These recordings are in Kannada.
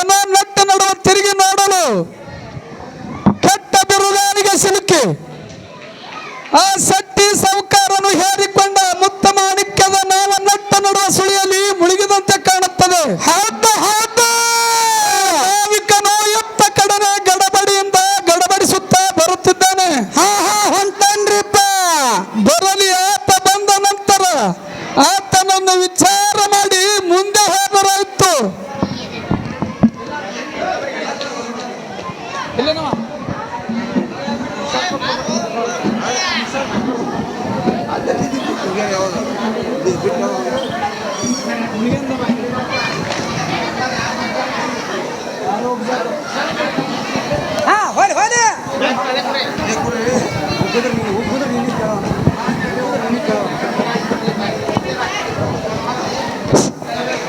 ಏನೋ ನಟ್ಟ ನಡುವ ತಿರುಗಿ ನೋಡಲು ಕೆಟ್ಟ ಬಿರುಗಾರಿಗೆ ಸಿಲುಕಿ ಆ ಸಟ್ಟಿ ಸಾಹುಕಾರನು ಹೇರಿಕೊಂಡ ಮುತ್ತ ಮಾಣಿಕ್ಯದ ನಾವ ನಟ್ಟ ನಡುವ ಸುಳಿಯಲ್ಲಿ ಮುಳುಗಿದಂತೆ ಕಾಣುತ್ತದೆ. ಹೌದು.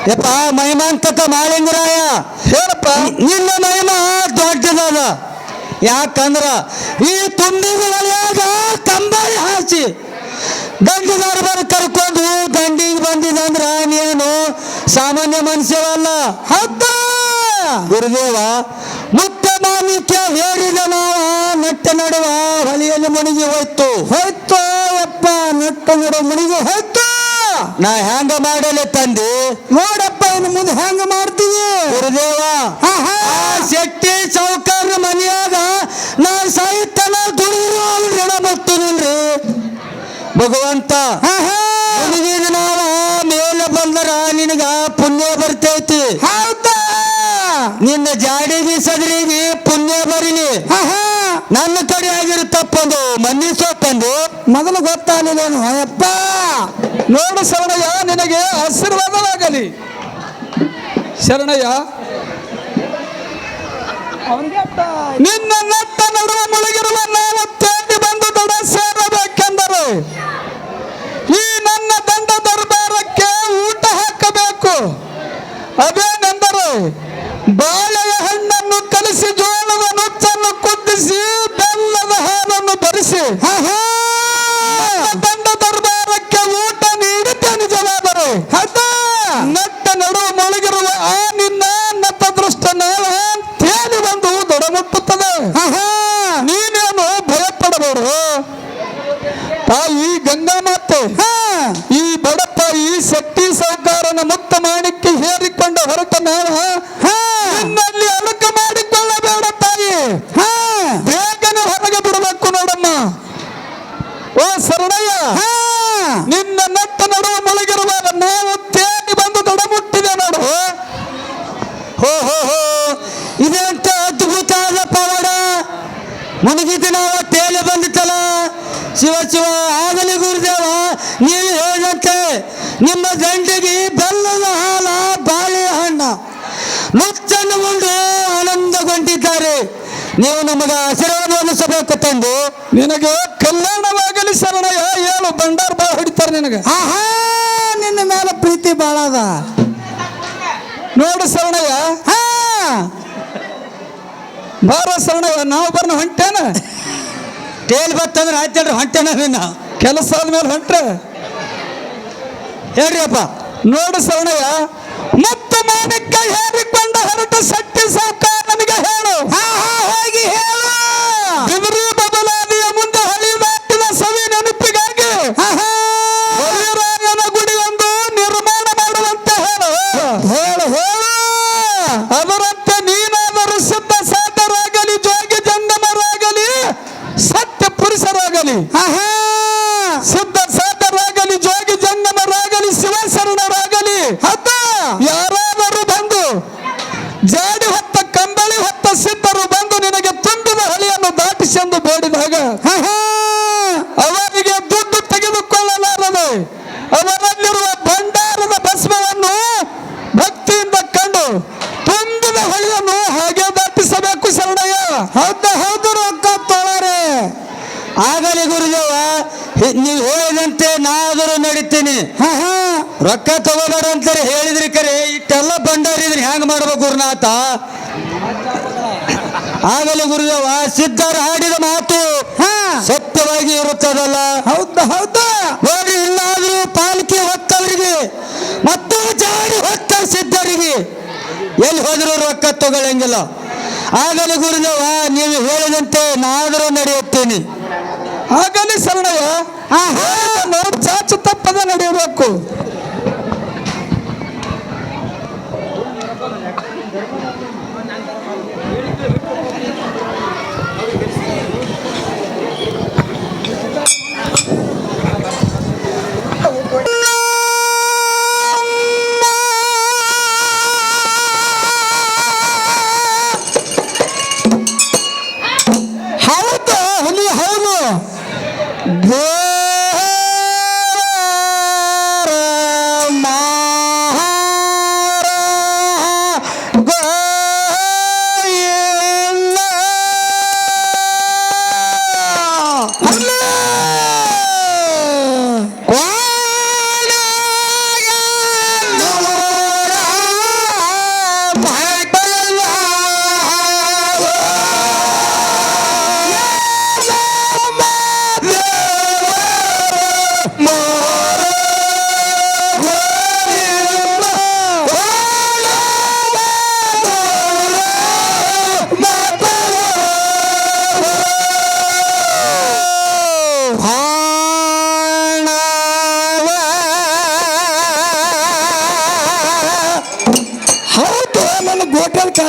ಯಪ್ಪ ಮಹಿಮಾಂತಕ ಮಾಳಿಂಗರಾಯ. ಹೇಳಪ್ಪ ನಿನ್ನ ಮಹಿಮಾ ದೊಡ್ಡದಾದ. ಯಾಕಂದ್ರ ಈ ತುಂಬಿದ ಒಳಗ ಕಂಬಳಿ ಹಾಸಿ ದಂಡಿದಾರ ಬರ ಕರ್ಕೊಂಡು ದಂಡಿಗೆ ಬಂದಿದಂದ್ರ ನೀನು ಸಾಮಾನ್ಯ ಮನುಷ್ಯವಲ್ಲ. ಹದ್ದ ಗುರುದೇವ ಮುತ್ತ ಮಾನಿಕ್ಯ ಹೇಳಿದ ನಾವು ನಟ್ಟ ನಡುವ ಹೊಲಿಯಲ್ಲಿ ಮುಣಿಗೆ ಹೋಯ್ತು. ಹೋಯ್ತು ಯಪ್ಪ ನಟ್ಟ ನಡುವ ಮುಣಿಗೆ ಹೋಯ್ತು. ನಾ ಹೆಂಗ ಮಾಡಲೆ ತಂದಿ? ನೋಡಪ್ಪ ಇನ್ನು ಮುಂದೆ ಹೆಂಗ ಮಾಡ್ತೀವಿ? ಗುರುದೇವ ಶೆಟ್ಟಿ ಚೌಕರ್ ಮನೆಯಾಗ ನಾ ಸಾಹಿತ್ಯನ ದುಡಿದ್ರು ಋಣ ಬರ್ತೀನಿಲ್ರಿ ಭಗವಂತ ನನ್ನ ಕಡೆ ಆಗಿರುತ್ತಪ್ಪಂದು ಮನ್ನಿಸೋ ತಂದು ಮೊದಲು ಗೊತ್ತಾಗಲಿಲ್ಲೇನು ಅಯ್ಯಪ್ಪ! ನೋಡು ಶರಣಯ್ಯ ನಿನಗೆ ಆಶೀರ್ವಾದವಾಗಲಿ. ಶರಣಯ್ಯ. ನಿನ್ನ ನಟ್ಟ ನಡುವ ಮುಳುಗಿರುವ ನಾವು ತೇಡಿ ಬಂದು ದಡ ಸೇರಬೇಕೆಂದರೆ. ಈ ನನ್ನ ದಂಡ ದರ್ಬಾರಕ್ಕೆ ಊಟ ಹಾಕಬೇಕು. ಅದೇನೆಂದರೆ ಬಾಳೆಯ ಹಣ್ಣನ್ನು ಕಲಿಸಿ ಕುದಿಸಿ ಬೆಲ್ಲದ ಹಾಲನ್ನು ಬರಿಸಿ ದಂಡ ದರ್ಬಾರಕ್ಕೆ ಊಟ ನೀಡುತ್ತೇನೆ ಜವಾಬರು ನಟ್ಟ ನಡುವ ಮುಳುಗಿರುವ ಆ ನಿನ್ನ ನತ್ತ ದೃಷ್ಟ ನಾಳ ತೇಲಿ ಬಂದು ದೊಡಮುಟ್ಟುತ್ತದೆ. ನೀನೇನು ಭಯಪಡಬೇಡು. ತಾಯಿ ಗಂಗಾ ಮಾತೆ ಈ ಬಡ ಈ ಶಕ್ತಿ ಸೌಕಾರನ ಮುಕ್ತ ಮಾಡಿಕ್ಕೆ ಹೇರಿಕೊಂಡ ಹೊರಟ ನಾವು ನಿನ್ನ ನಟ್ಟ ನಡುವ ಮುಳುಗಿರುವ ನಾವು ತೇಗಿ ಬಂದು ದೊಡಮುಟ್ಟಿದೆ ನೋಡು. ಹೋ ಹೋ ಹೋ, ಇದೆಂತ ಅದ್ಭುತ ಆದ ಪವಾಡ. ಮುನಿಗಿದ್ದು ನಾವು ತೇಲೆ ಬಂದಿತ್ತಲ್ಲ. ಶಿವ ಶಿವ, ಆಗಲಿ ಗುರುದೇವ ನೀವು ಹೇಳಂತೆ ನಿಮ್ಮ ಗಂಡಿಗೆ ಬೆಲ್ಲದ ಹಾಲ ಬಾಳೆಹಣ್ಣ ಮುಚ್ಚನ್ನು ಆನಂದಗೊಂಡಿದ್ದಾರೆ ನೀವು ನಮಗ ಆಶೀರ್ವಾದವನ್ನು ಸಬೇಕು ತಂದು. ನಿನಗೆ ಕಲ್ಯಾಣವಾಗಲಿ ಶರಣಯ್ಯ ಏಳು ಬಂಡಾರ ಬಾ ಹೊಡಿತಾರೆ ನಿನಗೆ. ಆಹಾ ನಿನ್ನ ಮೇಲೆ ಪ್ರೀತಿ ಬಾಳ ಅದ. ನೋಡು ಶರಣಯ್ಯ. ಹಾ. ಬಾರ ಶರಣಯ್ಯ ನಾವು ಬರ್ನ ಹೊಂಟೇನ? ತೇಲ್ ಬತ್ತಂದ್ರೆ ಆಯ್ತೇಳ್ರಿ ಹೊಂಟೇನ ನಿನ್ನ. ಕೆಲಸ ಆದ್ಮೇಲೆ ಹೊಂಟ್ರೆ? ಹೇಳ್ರಿಯಪ್ಪ. ನೋಡು ಶರಣಯ್ಯ ಮತ್ತು ಮಾನಕ್ಕೆ ಹೇರಿಕೊಂಡ ಹೊರಟ ಶಕ್ತಿ ಸಾವುಕಾರನಿಗೆ ಹೇಳು. ಹಾ ಹಾ here. ಹೌದ ಹೌದು ರೊಕ್ಕ ತೊಳರೆ. ಆಗಲಿ ಗುರುದೇವ ನೀವು ಹೇಳಿದಂತೆ ನಾದರೂ ನಡೀತೀನಿ. ರೊಕ್ಕ ತಗೋಬೇಡ ಅಂತಾರೆ ಹೇಳಿದ್ರಿ ಕರೆ ಇಷ್ಟೆಲ್ಲ ಭಂಡಾರಿದ್ರಿ ಹ್ಯಾಂಗ ಮಾಡ್ಬೇಕು ಗುರುನಾಥ? ಆಗಲಿ ಗುರುದೇವ ಸಿದ್ಧರು ಹಾಡಿದ ಮಾತು ಹಾ. ಸತ್ಯವಾಗಿ ಇರುತ್ತದಲ್ಲ? ಹೌದು ಹೌದು. ನೋಡಿ ಇಲ್ಲಾದ್ರೂ ಪಾಲಿಕೆ ಹೊತ್ತವರಿಗೆ ಮತ್ತು ಜಾರಿ ಹೊತ್ತ ಸಿದ್ಧರಿಗೆ. ಎಲ್ಲಿ ಹೋದರೂ ರೊಕ್ಕ ತಗೊಳ್ಳಂಗಿಲ್ಲ ಆಗಲಿ ಗುರುದೇವ ನೀವು ಹೇಳಿದಂತೆ ನಾದರೂ ನಡೆಯುತ್ತೇನೆ. ಆಗಲಿ ಶರಣಯ್ಯ ನಾವು ಚಾಚು ತಪ್ಪದ ನಡೆಯಬೇಕು. ಹೌದು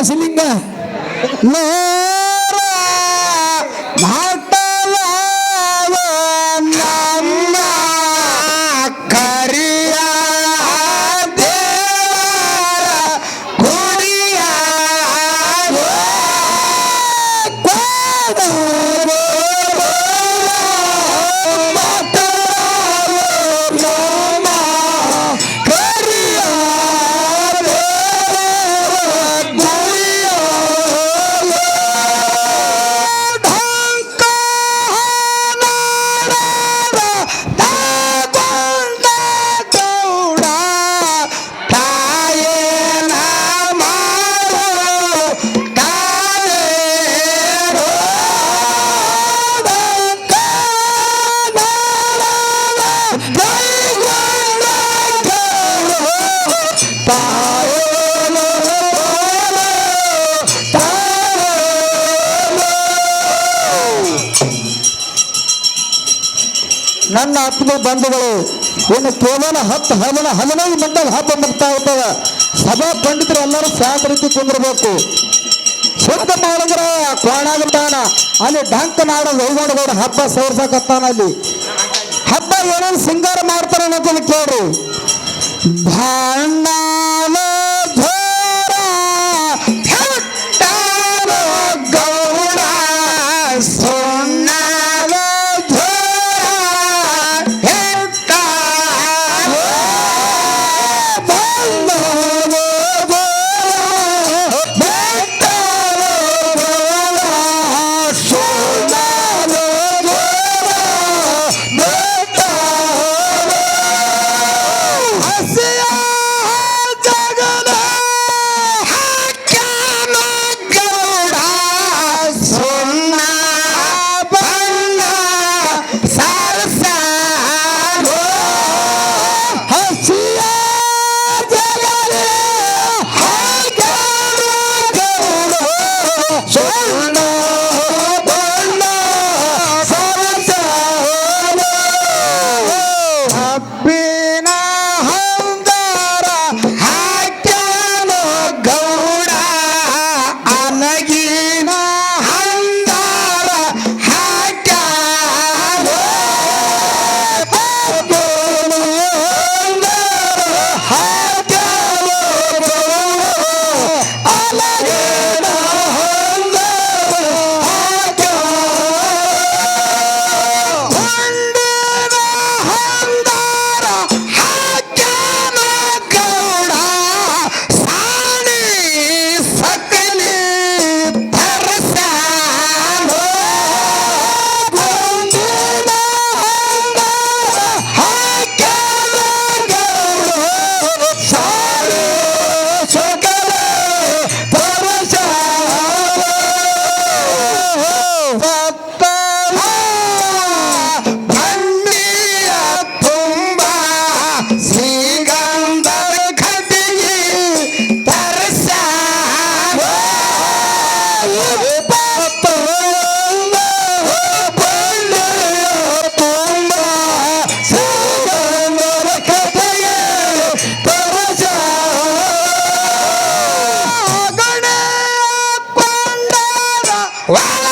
Brasilinha. não ನನ್ನ ಆತ್ಮ ಬಂಧುಗಳು, ಇನ್ನು ಕೇವಲ ಹತ್ತು ಹದಿನ ಹದಿನೈದು ಮಂಡಲ ಹಬ್ಬ ಮುಗ್ತಾ ಇರ್ತದ ಸಭಾ ಪಂಡಿತರು ಎಲ್ಲರೂ ಶಾಂತ ರೀತಿ ಕುಂದಿರ್ಬೇಕು. ಶುದ್ಧ ಮಾಡಿದ್ರ ಕೋಣಾಗ್ತಾನ ಅಲ್ಲಿ ಡಂಕ ನಾಡ ಹೊಯ್ಗೊಂಡಗೌಡ ಹಬ್ಬ ಸೇರ್ಸಕತ್ತಾನ ಅಲ್ಲಿ. ಹಬ್ಬ ಏನೇನು ಸಿಂಗಾರ ಮಾಡ್ತಾರೆ ಅನ್ನೋದನ್ನ ಕೇಳ್ರಿ. ಭಾಂಡಾಲ Wow!